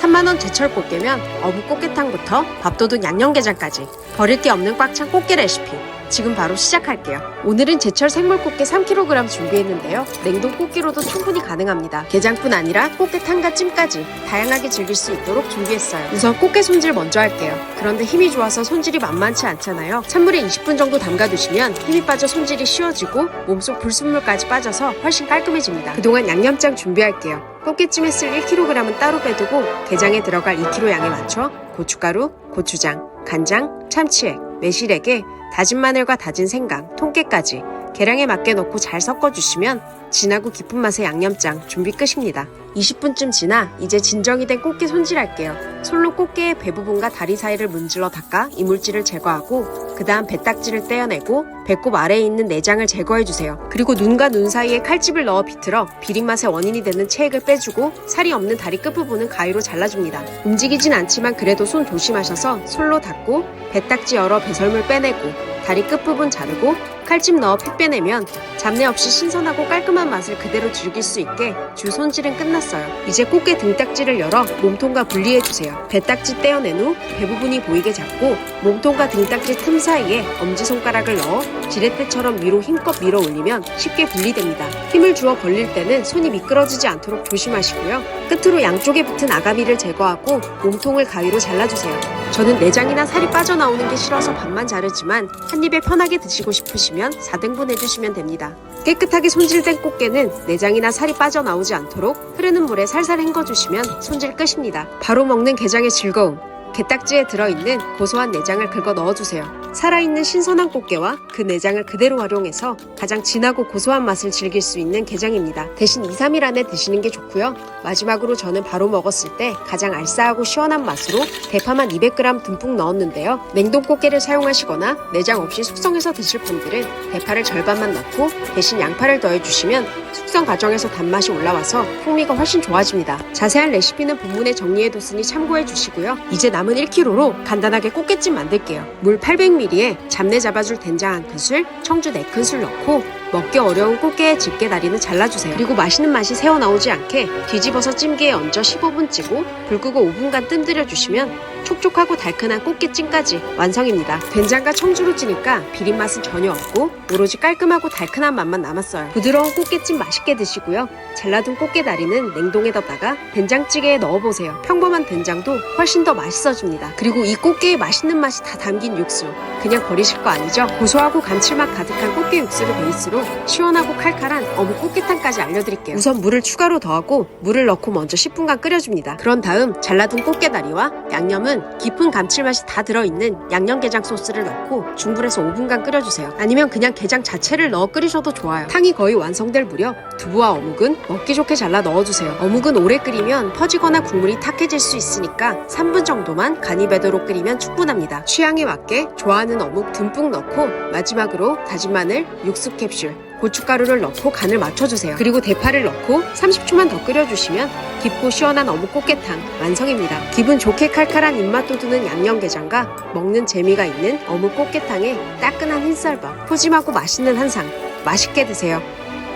3만원 제철 꽃게면 어묵 꽃게탕부터 밥도둑 양념게장까지 버릴 게 없는 꽉 찬 꽃게 레시피 지금 바로 시작할게요. 오늘은 제철 생물 꽃게 3kg 준비했는데요. 냉동 꽃게로도 충분히 가능합니다. 게장뿐 아니라 꽃게탕과 찜까지 다양하게 즐길 수 있도록 준비했어요. 우선 꽃게 손질 먼저 할게요. 그런데 힘이 좋아서 손질이 만만치 않잖아요. 찬물에 20분 정도 담가두시면 힘이 빠져 손질이 쉬워지고 몸속 불순물까지 빠져서 훨씬 깔끔해집니다. 그동안 양념장 준비할게요. 꽃게찜에 쓸 1kg은 따로 빼두고 게장에 들어갈 2kg 양에 맞춰 고춧가루, 고추장, 간장, 참치액, 매실액에 다진 마늘과 다진 생강, 통깨까지 계량에 맞게 넣고 잘 섞어주시면 진하고 깊은 맛의 양념장 준비 끝입니다. 20분쯤 지나 이제 진정이 된 꽃게 손질할게요. 솔로 꽃게의 배 부분과 다리 사이를 문질러 닦아 이물질을 제거하고 그 다음 배딱지를 떼어내고 배꼽 아래에 있는 내장을 제거해주세요. 그리고 눈과 눈 사이에 칼집을 넣어 비틀어 비린맛의 원인이 되는 체액을 빼주고 살이 없는 다리 끝부분은 가위로 잘라줍니다. 움직이진 않지만 그래도 손 조심하셔서 솔로 닦고 배딱지 열어 배설물 빼내고 다리 끝부분 자르고 칼집 넣어 피 빼내면 잡내 없이 신선하고 깔끔한 맛을 그대로 즐길 수 있게 주 손질은 끝났어요. 이제 꽃게 등딱지를 열어 몸통과 분리해주세요. 배딱지 떼어낸 후배 부분이 보이게 잡고 몸통과 등딱지 틈 사이에 엄지손가락을 넣어 지렛대처럼 위로 힘껏 밀어 올리면 쉽게 분리됩니다. 힘을 주어 벌릴 때는 손이 미끄러지지 않도록 조심하시고요. 끝으로 양쪽에 붙은 아가미를 제거하고 몸통을 가위로 잘라주세요. 저는 내장이나 살이 빠져나오는 게 싫어서 반만 자르지만 한 입에 편하게 드시고 싶으시면 4등분 해주시면 됩니다. 깨끗하게 손질된 꽃게는 내장이나 살이 빠져나오지 않도록 흐르는 물에 살살 헹궈주시면 손질 끝입니다. 바로 먹는 게장의 즐거움. 게딱지에 들어있는 고소한 내장을 긁어 넣어주세요. 살아있는 신선한 꽃게와 그 내장을 그대로 활용해서 가장 진하고 고소한 맛을 즐길 수 있는 게장입니다. 대신 2, 3일 안에 드시는 게 좋고요. 마지막으로 저는 바로 먹었을 때 가장 알싸하고 시원한 맛으로 대파만 200g 듬뿍 넣었는데요. 냉동 꽃게를 사용하시거나 내장 없이 숙성해서 드실 분들은 대파를 절반만 넣고 대신 양파를 더해주시면 숙성 과정에서 단맛이 올라와서 풍미가 훨씬 좋아집니다. 자세한 레시피는 본문에 정리해뒀으니 참고해 주시고요. 이제 남은 1kg로 간단하게 꽃게찜 만들게요. 물 800ml 에 잡내 잡아줄 된장 한 큰술, 청주 4큰술 넣고 먹기 어려운 꽃게의 집게 다리는 잘라주세요. 그리고 맛있는 맛이 새어 나오지 않게 뒤집어서 찜기에 얹어 15분 찌고 불 끄고 5분간 뜸들여 주시면 촉촉하고 달큰한 꽃게찜까지 완성입니다. 된장과 청주로 찌니까 비린 맛은 전혀 없고 오로지 깔끔하고 달큰한 맛만 남았어요. 부드러운 꽃게찜 맛있게 드시고요. 잘라둔 꽃게 다리는 냉동에 뒀다가 된장찌개에 넣어보세요. 평범한 된장도 훨씬 더 맛있어집니다. 그리고 이 꽃게의 맛있는 맛이 다 담긴 육수 그냥 버리실 거 아니죠? 고소하고 감칠맛 가득한 꽃게 육수를 베이스로 시원하고 칼칼한 어묵 꽃게탕까지 알려드릴게요. 우선 물을 추가로 더하고 물을 넣고 먼저 10분간 끓여줍니다. 그런 다음 잘라둔 꽃게 다리와 양념은 깊은 감칠맛이 다 들어있는 양념게장 소스를 넣고 중불에서 5분간 끓여주세요. 아니면 그냥 게장 자체를 넣어 끓이셔도 좋아요. 탕이 거의 완성될 무렵 두부와 어묵은 먹기 좋게 잘라 넣어주세요. 어묵은 오래 끓이면 퍼지거나 국물이 탁해질 수 있으니까 3분 정도만 간이 배도록 끓이면 충분합니다. 취향에 맞게 좋아하는 어묵 듬뿍 넣고 마지막으로 다진 마늘, 육수 캡슐, 고춧가루를 넣고 간을 맞춰주세요. 그리고 대파를 넣고 30초만 더 끓여주시면 깊고 시원한 어묵 꽃게탕 완성입니다. 기분 좋게 칼칼한 입맛 돋우는 양념게장과 먹는 재미가 있는 어묵 꽃게탕에 따끈한 흰쌀밥, 푸짐하고 맛있는 한상 맛있게 드세요.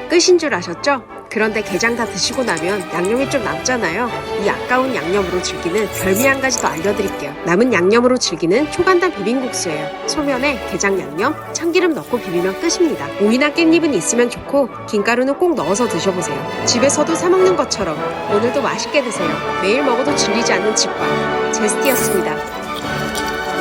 끝인 줄 아셨죠? 그런데 게장 다 드시고 나면 양념이 좀 남잖아요. 이 아까운 양념으로 즐기는 별미 한 가지 더 알려드릴게요. 남은 양념으로 즐기는 초간단 비빔국수예요. 소면에 게장 양념, 참기름 넣고 비비면 끝입니다. 오이나 깻잎은 있으면 좋고 김가루는 꼭 넣어서 드셔보세요. 집에서도 사 먹는 것처럼 오늘도 맛있게 드세요. 매일 먹어도 질리지 않는 집밥 제스티였습니다.